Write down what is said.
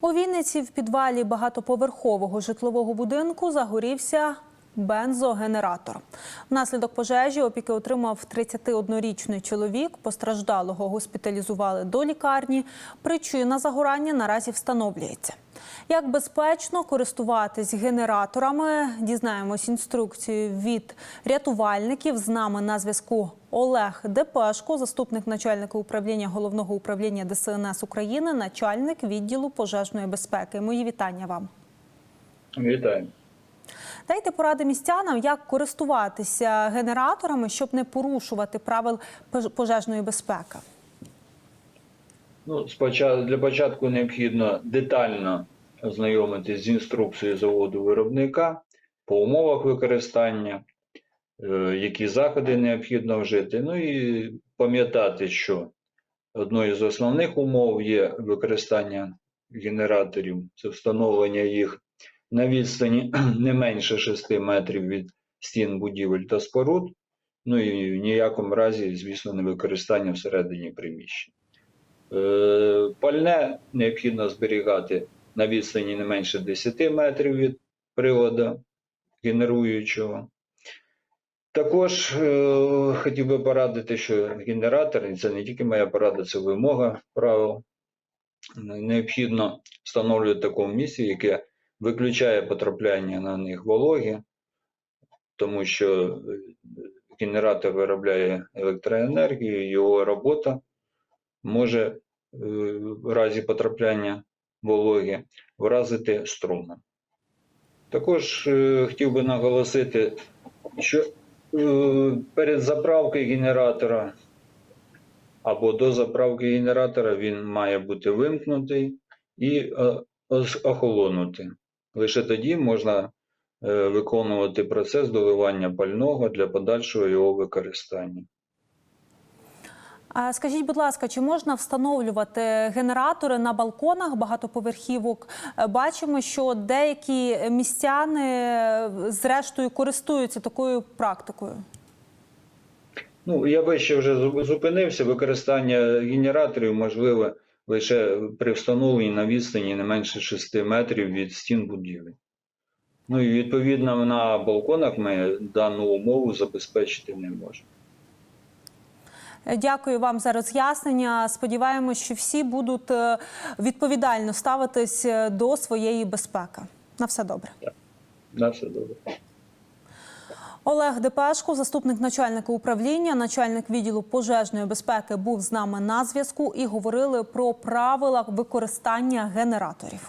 У Вінниці в підвалі багатоповерхового житлового будинку загорівся бензогенератор. Внаслідок пожежі опіки отримав 31-річний чоловік. Постраждалого госпіталізували до лікарні. Причина загорання наразі встановлюється. Як безпечно користуватись генераторами, дізнаємось інструкцію від рятувальників. З нами на зв'язку Олег Депешко, заступник начальника управління головного управління ДСНС України, начальник відділу пожежної безпеки. Мої вітання вам. Вітаю. Дайте поради містянам, як користуватися генераторами, щоб не порушувати правил пожежної безпеки. Ну, спочатку, для початку необхідно детально ознайомитись з інструкцією заводу виробника по умовах використання, е, які заходи необхідно вжити. Ну і пам'ятати, що одною з основних умов є використання генераторів, це встановлення їх на відстані не менше 6 метрів від стін будівель та споруд. Ну і в ніякому разі, звісно, не використання всередині приміщень. Е, Пальне необхідно зберігати на відстані не менше 10 метрів від приладу генеруючого. Також е, хотів би порадити, що генератор, і це не тільки моя порада, це вимога правил. Необхідно встановлювати в такому місці, яке виключає потрапляння на них вологи, тому що е, генератор виробляє електроенергію, його робота може е, в разі потрапляння вологи вразити струмом. Також е, хотів би наголосити, що перед заправкою генератора або до заправки генератора він має бути вимкнутий і е, ос- охолонути. Лише тоді можна е, виконувати процес доливання пального для подальшого його використання. Скажіть, будь ласка, чи можна встановлювати генератори на балконах багатоповерхівок? Е, Бачимо, що деякі містяни е, зрештою користуються такою практикою. Ну, я вище вже зупинився. Використання генераторів можливе лише при встановленні на відстані не менше 6 метрів від стін будівель. Ну і відповідно на балконах ми дану умову забезпечити не можемо. Дякую вам за роз'яснення. Сподіваємось, що всі будуть е, відповідально ставитись е, до своєї безпеки. На все добре. На все добре. Олег Депешко, заступник начальника управління, начальник відділу пожежної безпеки, був з нами на зв'язку і говорили про правила використання генераторів.